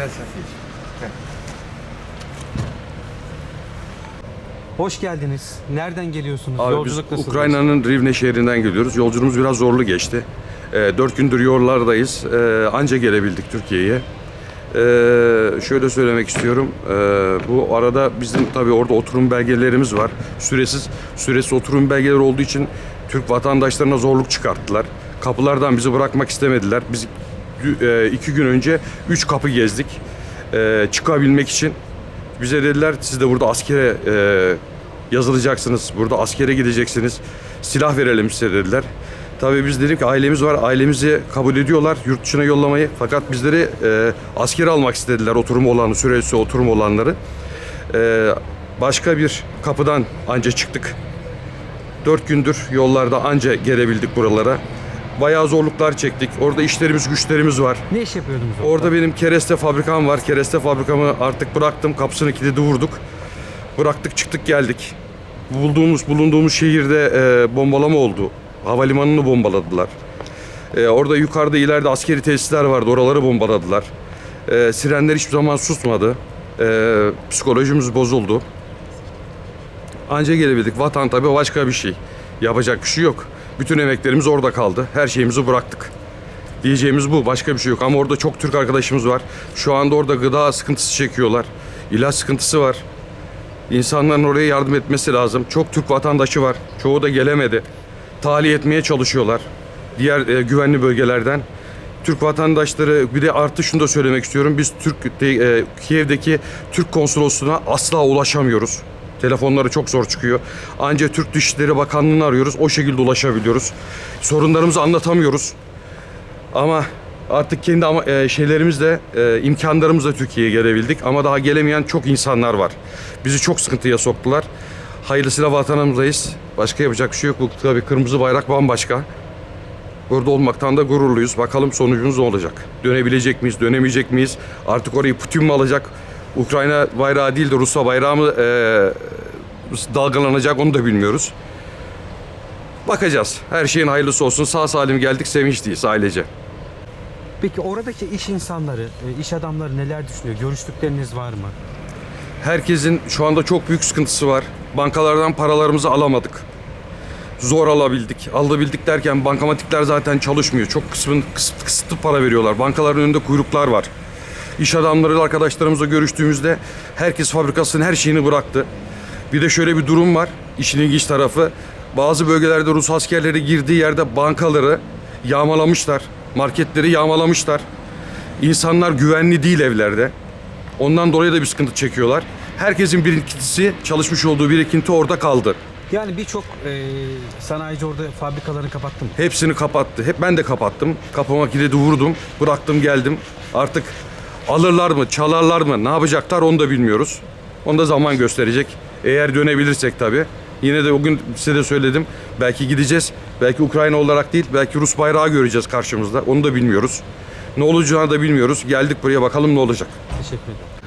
Gel sen. Gel. Hoş geldiniz. Nereden geliyorsunuz? Abi Yolculuk biz nasıl? Ukrayna'nın Rivne şehrinden geliyoruz. Yolculuğumuz biraz zorlu geçti. Ee, dört gündür yollardayız. Ee, anca gelebildik Türkiye'ye. Ee, şöyle söylemek istiyorum. Ee, bu arada bizim tabii orada oturum belgelerimiz var. Süresiz süresiz oturum belgeleri olduğu için Türk vatandaşlarına zorluk çıkarttılar. Kapılardan bizi bırakmak istemediler. Biz e, iki gün önce üç kapı gezdik. Ee, çıkabilmek için bize dediler siz de burada askere e, yazılacaksınız. Burada askere gideceksiniz. Silah verelim size dediler. Tabii biz dedik ki ailemiz var. Ailemizi kabul ediyorlar yurt dışına yollamayı. Fakat bizleri e, askere almak istediler oturum olanı, süresi oturum olanları. E, başka bir kapıdan anca çıktık. Dört gündür yollarda anca gelebildik buralara. Bayağı zorluklar çektik. Orada işlerimiz güçlerimiz var. Ne iş yapıyordunuz Orada benim kereste fabrikam var. Kereste fabrikamı artık bıraktım. Kapısını kilidi vurduk. Bıraktık çıktık geldik. Bulduğumuz bulunduğumuz şehirde e, bombalama oldu. Havalimanını bombaladılar. E, orada yukarıda ileride askeri tesisler vardı. Oraları bombaladılar. E, sirenler hiçbir zaman susmadı. E, psikolojimiz bozuldu. Anca gelebildik. Vatan tabii başka bir şey. Yapacak bir şey yok. Bütün emeklerimiz orada kaldı. Her şeyimizi bıraktık. Diyeceğimiz bu. Başka bir şey yok. Ama orada çok Türk arkadaşımız var. Şu anda orada gıda sıkıntısı çekiyorlar. İlaç sıkıntısı var. İnsanların oraya yardım etmesi lazım. Çok Türk vatandaşı var. Çoğu da gelemedi. Tahliye etmeye çalışıyorlar. Diğer e, güvenli bölgelerden. Türk vatandaşları bir de artı şunu da söylemek istiyorum. Biz Türk e, Kiev'deki Türk konsolosluğuna asla ulaşamıyoruz. Telefonları çok zor çıkıyor. Ancak Türk Dışişleri Bakanlığı'nı arıyoruz. O şekilde ulaşabiliyoruz. Sorunlarımızı anlatamıyoruz. Ama artık kendi ama, e, şeylerimizle, e, imkanlarımızla Türkiye'ye gelebildik. Ama daha gelemeyen çok insanlar var. Bizi çok sıkıntıya soktular. Hayırlısıyla vatanımızdayız. Başka yapacak bir şey yok. Bu tabii kırmızı bayrak bambaşka. Burada olmaktan da gururluyuz. Bakalım sonucumuz ne olacak? Dönebilecek miyiz, dönemeyecek miyiz? Artık orayı Putin mi alacak? Ukrayna bayrağı değil de Rusya bayrağı mı e, dalgalanacak onu da bilmiyoruz. Bakacağız. Her şeyin hayırlısı olsun. Sağ salim geldik, sevinçliyiz ailece. Peki oradaki iş insanları, e, iş adamları neler düşünüyor? Görüştükleriniz var mı? Herkesin şu anda çok büyük sıkıntısı var. Bankalardan paralarımızı alamadık. Zor alabildik. Alabildik derken bankamatikler zaten çalışmıyor. Çok kısmın kısıt, kısıtlı para veriyorlar. Bankaların önünde kuyruklar var. İş adamları arkadaşlarımızla görüştüğümüzde herkes fabrikasının her şeyini bıraktı. Bir de şöyle bir durum var. İşin ilginç tarafı. Bazı bölgelerde Rus askerleri girdiği yerde bankaları yağmalamışlar. Marketleri yağmalamışlar. İnsanlar güvenli değil evlerde. Ondan dolayı da bir sıkıntı çekiyorlar. Herkesin birikintisi, çalışmış olduğu birikinti orada kaldı. Yani birçok e, sanayici orada fabrikalarını kapattı mı? Hepsini kapattı. Hep ben de kapattım. Kapıma kilidi vurdum. Bıraktım geldim. Artık alırlar mı, çalarlar mı, ne yapacaklar onu da bilmiyoruz. Onu da zaman gösterecek. Eğer dönebilirsek tabii. Yine de o gün size de söyledim. Belki gideceğiz. Belki Ukrayna olarak değil, belki Rus bayrağı göreceğiz karşımızda. Onu da bilmiyoruz. Ne olacağını da bilmiyoruz. Geldik buraya bakalım ne olacak. Teşekkür ederim.